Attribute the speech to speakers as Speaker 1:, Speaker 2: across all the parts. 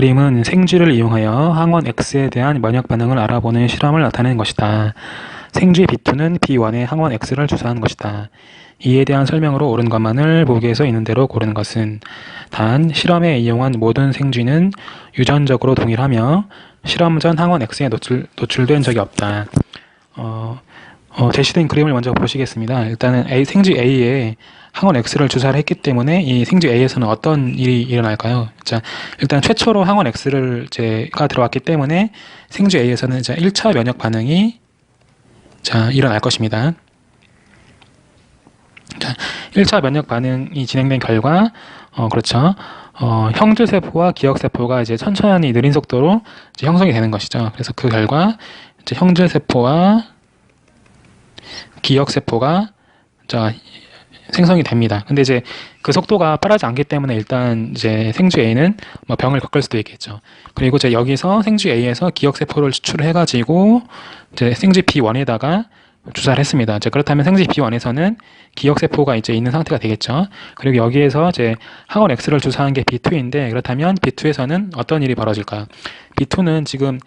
Speaker 1: 그림은 생쥐를 이용하여 항원 X에 대한 면역 반응을 알아보는 실험을 나타낸 것이다. 생쥐 B2는 B1의 항원 X를 주사한 것이다. 이에 대한 설명으로 옳은 것만을 보기에서 있는 대로 고르는 것은 단 실험에 이용한 모든 생쥐는 유전적으로 동일하며 실험 전 항원 X에 노출, 노출된 적이 없다. 어, 어, 제시된 그림을 먼저 보시겠습니다. 일단은 A, 생쥐 A에 항원 X를 주사를 했기 때문에 이 생쥐 A에서는 어떤 일이 일어날까요? 자, 일단 최초로 항원 X를 제가 들어왔기 때문에 생쥐 A에서는 자, 1차 면역 반응이 자, 일어날 것입니다. 자, 1차 면역 반응이 진행된 결과, 어, 그렇죠. 어, 형질세포와 기억세포가 이제 천천히 느린 속도로 이제 형성이 되는 것이죠. 그래서 그 결과, 이제 형질세포와 기억세포가 자, 생성이 됩니다. 근데 이제 그 속도가 빠르지 않기 때문에 일단 이제 생쥐 A는 뭐 병을 겪을 수도 있겠죠. 그리고 이제 여기서 생쥐 A에서 기억세포를 추출을 해가지고 이제 생쥐 B1에다가 주사를 했습니다. 이제 그렇다면 생쥐 B1에서는 기억세포가 이제 있는 상태가 되겠죠. 그리고 여기에서 이제 항원 X를 주사한 게 B2인데 그렇다면 B2에서는 어떤 일이 벌어질까요? B2는 지금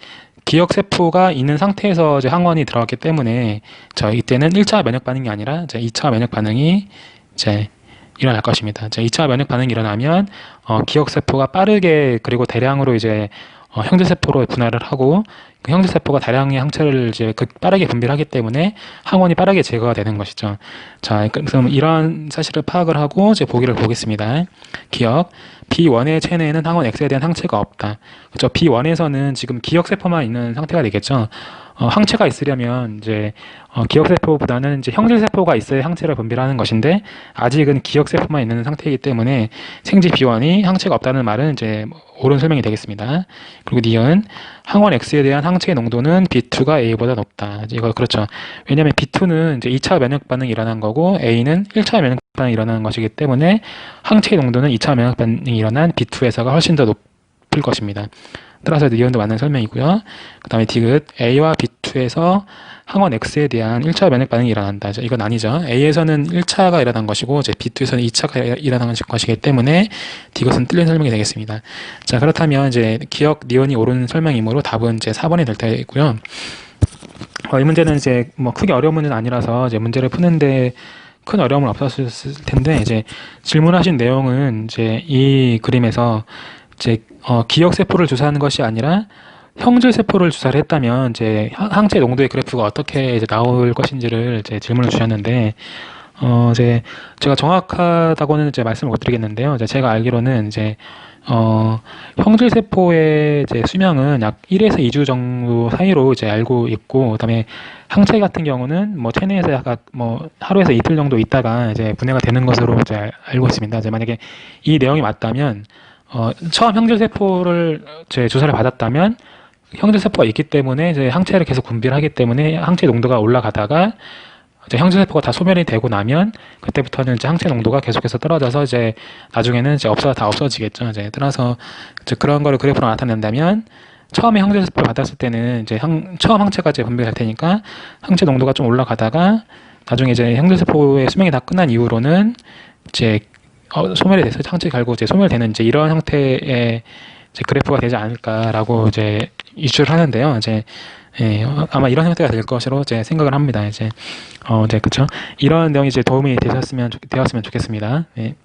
Speaker 1: 기억 세포가 있는 상태에서 이제 항원이 들어갔기 때문에 저 이때는 1차 면역 반응이 아니라 이제 2차 면역 반응이 이제 일어날 것입니다. 이제 2차 면역 반응이 일어나면 어, 기억 세포가 빠르게 그리고 대량으로 이제 어, 형제세포로 분할을 하고 그 형제세포가 다량의 항체를 이제 그 빠르게 분비를 하기 때문에 항원이 빠르게 제거가 되는 것이죠. 자, 그럼 이런 사실을 파악을 하고 이제 보기를 보겠습니다. 기억 B1의 체내에는 항원 X에 대한 항체가 없다. 그렇죠. B1에서는 지금 기억세포만 있는 상태가 되겠죠. 어, 항체가 있으려면 이제 어, 기억세포보다는 이제 형질세포가 있어야 항체를 분비하는 것인데 아직은 기억세포만 있는 상태이기 때문에 생쥐 B1이 항체가 없다는 말은 이제 옳은 설명이 되겠습니다. 그리고 니은 항원 X에 대한 항체의 농도는 B2가 A보다 높다. 이거 그렇죠. 왜냐하면 B2는 이제 2차 면역 반응이 일어난 거고 A는 1차 면역 반응이 일어나는 것이기 때문에 항체의 농도는 2차 면역 반응이 일어난 B2에서가 훨씬 더 높을 것입니다. 따라서 니은도 맞는 설명이고요. 그 다음에 디귿 A와 B2에서 항원 X에 대한 1차 면역 반응이 일어난다. 이건 아니죠. A에서는 1차가 일어난 것이고 이제 B2에서는 2차가 일어난 것이기 때문에 디귿은 틀린 설명이 되겠습니다. 자 그렇다면 이제 기억 니은이 옳은 설명이므로 답은 이제 4번이 될 테고요. 어, 이 문제는 이제 뭐 크게 어려운 문제는 아니라서 이제 문제를 푸는데 큰 어려움은 없었을 텐데 이제 질문하신 내용은 이제 이 그림에서 이제 어, 기억 세포를 주사하는 것이 아니라 형질 세포를 주사를 했다면 이제 항- 항체 농도의 그래프가 어떻게 이제 나올 것인지를 이제 질문을 주셨는데 어 이제 제가 정확하다고는 이제 말씀을 못 드리겠는데요. 이제 제가 알기로는 이제 어 형질 세포의 이제 수명은 약 1에서 2주 정도 사이로 이제 알고 있고 그다음에 항체 같은 경우는 뭐 체내에서 약간 뭐 하루에서 이틀 정도 있다가 이제 분해가 되는 것으로 이제 알- 알고 있습니다. 이제 만약에 이 내용이 맞다면 어, 처음 형질 세포를 제 주사를 받았다면 형질 세포가 있기 때문에 이제 항체를 계속 분비를 하기 때문에 항체 농도가 올라가다가 이제 형질 세포가 다 소멸이 되고 나면 그때부터는 이제 항체 농도가 계속해서 떨어져서 이제 나중에는 이제 없어 다 없어지겠죠. 이제 따라서 이제 그런 거를 그래프로 나타낸다면 처음에 형질 세포를 받았을 때는 이제 항, 처음 항체가 이제 분비가 될 테니까 항체 농도가 좀 올라가다가 나중에 이제 형질 세포의 수명이 다 끝난 이후로는 이제 어, 소멸이 돼서 결국 이제 소멸되는 이제 이런 형태의 이제 그래프가 되지 않을까라고 이제 유추를 하는데요. 이제 예, 어, 아마 이런 형태가 될 것으로 이제 생각을 합니다. 이제 어, 이제 그쵸 이런 내용이 이제 도움이 되셨으면 좋- 되었으면 좋겠습니다. 예.